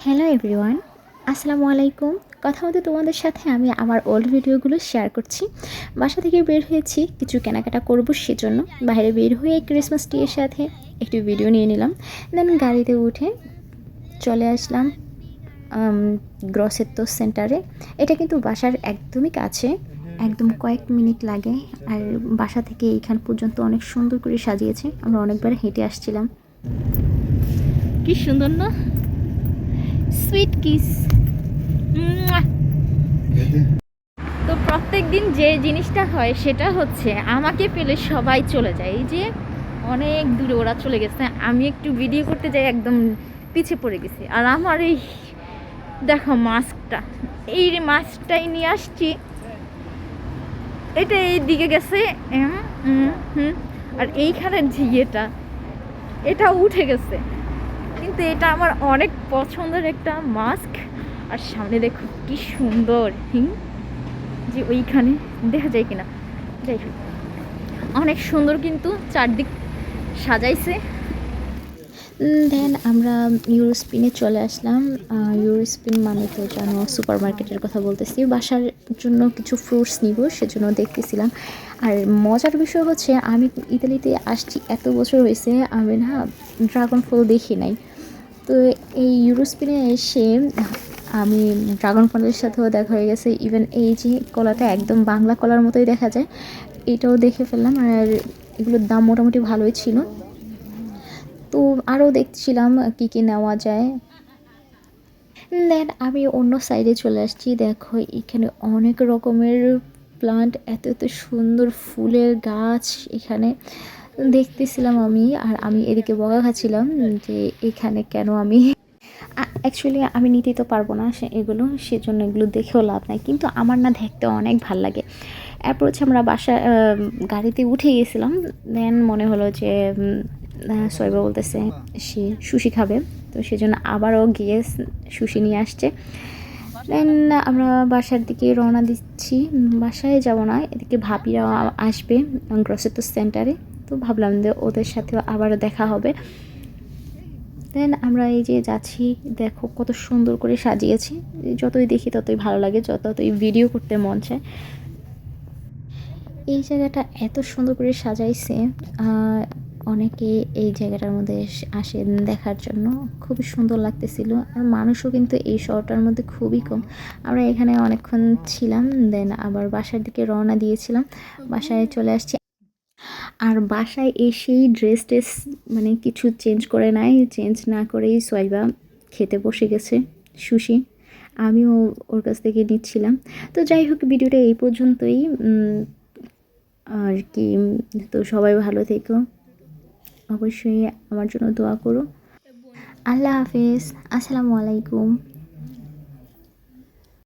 Hello everyone, আসসালামু আলাইকুম। কথা মতো তোমাদের সাথে আমি আমার ওল্ড ভিডিওগুলো শেয়ার করছি। বাসা থেকে বের হয়েছি, কিছু কেনাকাটা করব সেজন্য। বাইরে বের হয়ে ক্রিসমাস ট্রির সাথে একটু ভিডিও নিয়ে নিলাম। দেন গাড়িতে উঠে চলে আসলাম গ্রসেত্তো সেন্টারে এটা কিন্তু বাসার একদমই কাছে, একদম কয়েক মিনিট লাগে। আর বাসা থেকে এইখান পর্যন্ত অনেক সুন্দর করে সাজিয়েছে। আমরা অনেকবার হেঁটে আসছিলাম। কি সুন্দর না? সুইট কিস তো প্রত্যেক দিন যে জিনিসটা হয় সেটা হচ্ছে আমাকে পেলে সবাই চলে যায়। এই যে অনেক দূরে ওরা চলে গেছে, আমি একটু ভিডিও করতে যাই, একদম পিছিয়ে পড়ে গেছি। আর আমার এই দেখো মাস্কটা এই মাস্কটাই নিয়ে আসছি। এটা এই দিকে গেছে আর এইখানের যে ইয়েটা, এটা উঠে গেছে। কিন্তু এটা আমার অনেক পছন্দের একটা মাস্ক আর সামনে দেখো কি সুন্দর হিং যে ওইখানে, দেখা যায় কিনা? যাই অনেক সুন্দর কিন্তু চারদিক সাজাইছে। দেন আমরা ইউরোস্পিনে চলে আসলাম। ইউরোস্পিন মানে তো জানো সুপার মার্কেটের কথা বলতেছি। বাসার জন্য কিছু ফ্রুটস নিব, সেজন্য দেখতেছিলাম। আর মজার বিষয় হচ্ছে, আমি ইতালিতে আসছি, এত বছর হয়েছে আমি না ড্রাগন ফল দেখি নাই। তো এই ইউরোস্পিনে এসে আমি ড্রাগন ফলের সাথেও দেখা হয়ে গেছে। ইভেন এই যে কলাটা একদম বাংলা কলার মতোই দেখা যায়, এটাও দেখে ফেললাম আর এগুলোর দাম মোটামুটি ভালোই ছিল। তো আরও দেখছিলাম কী কী নেওয়া যায়। দেন আমি অন্য সাইডে চলে আসছি। দেখো, এখানে অনেক রকমের প্লান্ট এত এত সুন্দর ফুলের গাছ এখানে। দেখতেছিলাম আমি, আর আমি এদিকে বকা খাচ্ছিলাম যে এখানে কেন আমি? অ্যাকচুয়ালি আমি নিতেই তো পারব না সে এগুলো, সেজন্য এগুলো দেখেও লাভ নাই। কিন্তু আমার না দেখতে অনেক ভালো লাগে। এরপর হচ্ছে আমরা বাসা গাড়িতে উঠে গেছিলাম। দেন মনে হলো যে সৈবা বলতেছে, সে সুশি খাবে। তো সেজন্য আবারও গিয়ে সুশি নিয়ে আসছে। দেন আমরা বাসার দিকে রওনা দিচ্ছি। বাসায় যাব না, এদিকে ভাবিরা আসবে গ্রসেতো সেন্টারে তো ভাবলাম যে ওদের সাথেও আবারও দেখা হবে। দেন আমরা এই যে যাচ্ছি, দেখো কত সুন্দর করে সাজিয়েছি। যতই দেখি ততই ভালো লাগে, যতই ভিডিও করতে মন চায়। এই জায়গাটা এত সুন্দর করে সাজাইছে অনেকে এই জায়গাটার মধ্যে আসেন দেখার জন্য। খুবই সুন্দর লাগতেছিল। আর মানুষও কিন্তু এই শহরটার মধ্যে খুবই কম। আমরা এখানে অনেকক্ষণ ছিলাম দেন আবার বাসার দিকে রওনা দিয়েছিলাম। বাসায় চলে আসছি আর বাসায় এসেই ড্রেস টেস মানে কিছু চেঞ্জ করে নাই চেঞ্জ না করেই সোয়াইবা খেতে বসে গেছে, সুশি। আমিও ওর কাছ থেকে নিচ্ছিলাম। তো যাই হোক, ভিডিওটা এই পর্যন্তই। আর কি, তো সবাই ভালো থেকো। অবশ্যই আমার জন্য দোয়া করো। আল্লাহ হাফিজ। আসসালামু আলাইকুম।